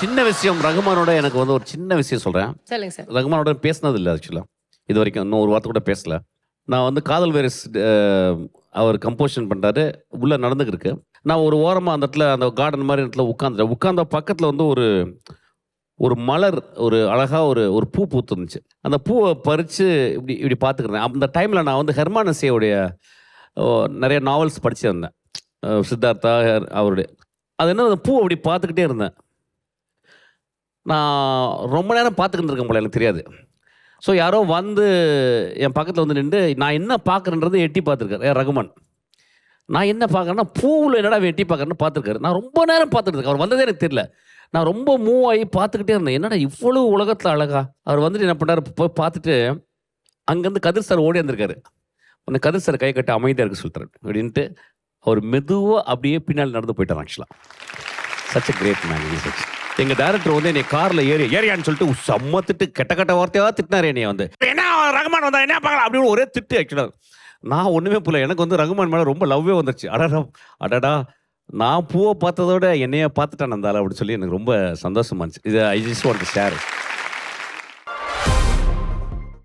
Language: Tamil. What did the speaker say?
சின்ன விஷயம் ரகுமானோட எனக்கு வந்து ஒரு சின்ன விஷயம் சொல்கிறேன் சொல்லுங்க சார். ரகுமானோட பேசினது இல்லை ஆக்சுவலாக இது வரைக்கும் இன்னும் ஒரு வார்த்தை கூட பேசல. நான் வந்து காதல் வைரஸ் அவர் கம்போஷன் பண்ணுறாரு உள்ளே நடந்துக்கிருக்கு நான் ஒரு ஓரமாக அந்த இடத்துல அந்த கார்டன் மாதிரி இடத்துல உட்காந்துட்டேன் உட்காந்த பக்கத்தில் வந்து ஒரு ஒரு மலர் ஒரு அழகா ஒரு ஒரு பூ பூத்துருந்துச்சு. அந்த பூவை பறித்து இப்படி இப்படி பார்த்துக்கிறேன் அந்த டைமில் நான் வந்து ஹெர்மானசேவுடைய நிறைய நாவல்ஸ் படிச்சிருந்தேன். சித்தார்த்தா அவருடைய. அது என்ன அந்த பூ அப்படி பார்த்துக்கிட்டே இருந்தேன். நான் ரொம்ப நேரம் பார்த்துக்கிட்டு இருக்கேன் போல எனக்கு தெரியாது. ஸோ யாரோ வந்து என் பக்கத்தில் வந்து நின்று நான் என்ன பார்க்குறேன்றது எட்டி பார்த்துருக்காரு. ஏன் ரகுமான். நான் என்ன பார்க்குறேன்னா பூவில் என்னடா எட்டி பார்க்குறேன்னு பார்த்துருக்காரு. நான் ரொம்ப நேரம் பார்த்துட்டு இருக்கேன். அவர் வந்ததே எனக்கு தெரியல. நான் ரொம்ப மூவ் ஆகி பார்த்துக்கிட்டே இருந்தேன். என்னடா இவ்வளவு உலகத்தில் அழகா? அவர் வந்துட்டு என்ன பண்ணார் போய் பார்த்துட்டு அங்கேருந்து கதிர் சார் ஓடி வந்திருக்காரு. அந்த கதிர் சார் கை கட்ட அமைதியாக இருக்க சொல்கிறார் அப்படின்ட்டு அவர் மெதுவாக அப்படியே பின்னால் நடந்து போயிட்டார் ஆக்சுவலாக சச் கிரேட் மேன் சச் எங்க டேரக்டர் வந்து என்னை கார்ல ஏறி ஏறியான்னு சொல்லிட்டு செம்ம திட்டு கெட்ட கெட்ட வார்த்தையா திட்டினாரு என்னைய வந்து. என்ன ரகுமான் வந்தா என்ன பார்க்கலாம் அப்படின்னு ஒரே திட்டு ஆக்சுவலாக நான் ஒண்ணுமே புரியல. எனக்கு வந்து ரகுமான் மேல ரொம்ப லவ்வே வந்துருச்சு. அடடா அடடா. நான் பூவை பார்த்ததோட என்னைய பார்த்துட்டேன் அந்த ஆளை அப்படின்னு சொல்லி எனக்கு ரொம்ப சந்தோஷமா இருந்துச்சு. இது ஐ ஜஸ்ட் வாண்ட் ஷேர்